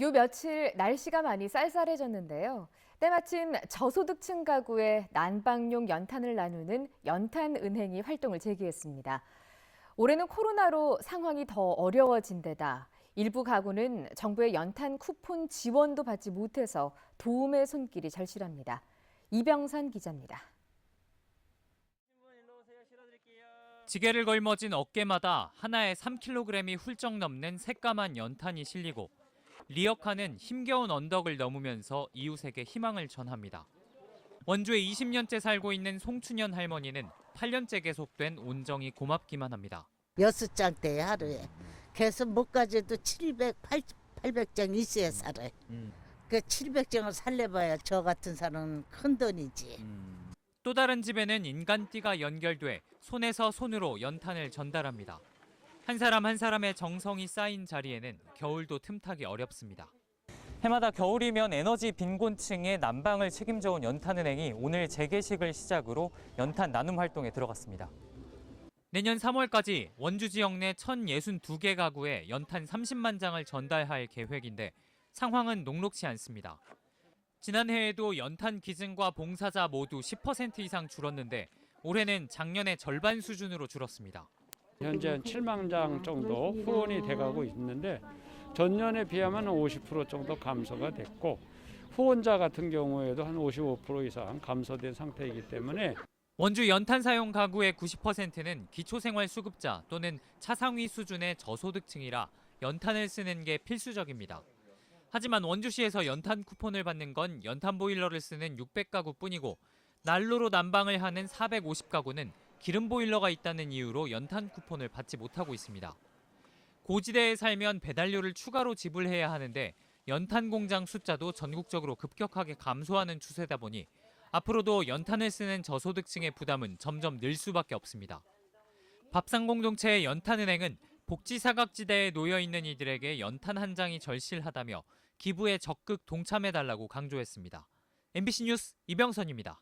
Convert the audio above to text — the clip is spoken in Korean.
요 며칠 날씨가 많이 쌀쌀해졌는데요. 때마침 저소득층 가구에 난방용 연탄을 나누는 연탄은행이 활동을 재개했습니다. 올해는 코로나로 상황이 더 어려워진 데다 일부 가구는 정부의 연탄 쿠폰 지원도 받지 못해서 도움의 손길이 절실합니다. 이병선 기자입니다. 지게를 걸머진 어깨마다 하나에 3kg이 훌쩍 넘는 새까만 연탄이 실리고 리어카는 힘겨운 언덕을 넘으면서 이웃에게 희망을 전합니다. 원주에 20년째 살고 있는 송춘현 할머니는 8년째 계속된 온정이 고맙기만 합니다. 여섯 장대 하루에. 못 가져도 700, 800장 있어야 살아요. 그 700장을 살려봐야 저 같은 사람은 큰 돈이지. 또 다른 집에는 인간띠가 연결돼 손에서 손으로 연탄을 전달합니다. 한 사람 한 사람의 정성이 쌓인 자리에는 겨울도 틈타기 어렵습니다. 해마다 겨울이면 에너지 빈곤층의 난방을 책임져온 연탄은행이 오늘 재개식을 시작으로 연탄 나눔 활동에 들어갔습니다. 내년 3월까지 원주 지역 내 1,062개 가구에 연탄 30만 장을 전달할 계획인데 상황은 녹록치 않습니다. 지난해에도 연탄 기증과 봉사자 모두 10% 이상 줄었는데 올해는 작년의 절반 수준으로 줄었습니다. 현재 한 7만 장 정도 후원이 돼가고 있는데 전년에 비하면 50% 정도 감소가 됐고 후원자 같은 경우에도 한 55% 이상 감소된 상태이기 때문에 원주 연탄 사용 가구의 90%는 기초생활수급자 또는 차상위 수준의 저소득층이라 연탄을 쓰는 게 필수적입니다. 하지만 원주시에서 연탄 쿠폰을 받는 건 연탄 보일러를 쓰는 600가구 뿐이고 난로로 난방을 하는 450가구는 기름 보일러가 있다는 이유로 연탄 쿠폰을 받지 못하고 있습니다. 고지대에 살면 배달료를 추가로 지불해야 하는데 연탄 공장 숫자도 전국적으로 급격하게 감소하는 추세다 보니 앞으로도 연탄을 쓰는 저소득층의 부담은 점점 늘 수밖에 없습니다. 밥상 공동체의 연탄은행은 복지 사각지대에 놓여 있는 이들에게 연탄 한 장이 절실하다며 기부에 적극 동참해 달라고 강조했습니다. MBC 뉴스 이병선입니다.